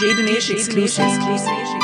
Jaden Ash exclusive.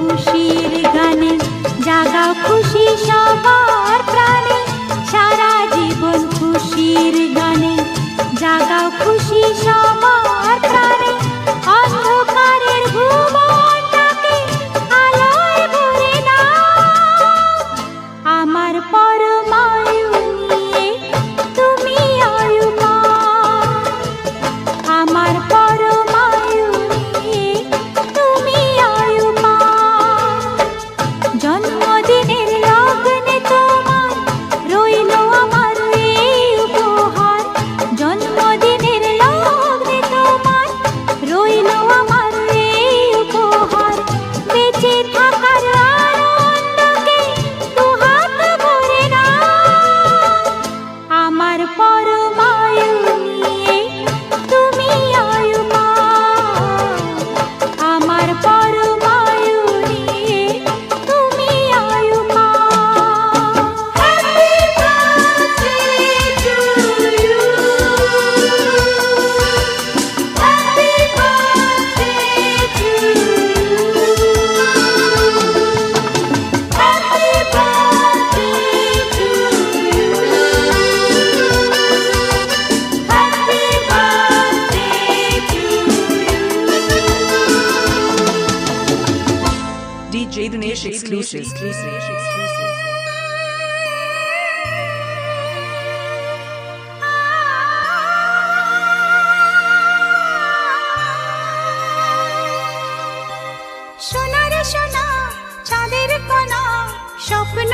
খুশির গানে জাগাও খুশি সবার প্রাণে। সারা জীবন খুশির গানে জাগাও খুশি সবার English exclusive. সোনার সোনা চাঁদের কণা স্বপ্ন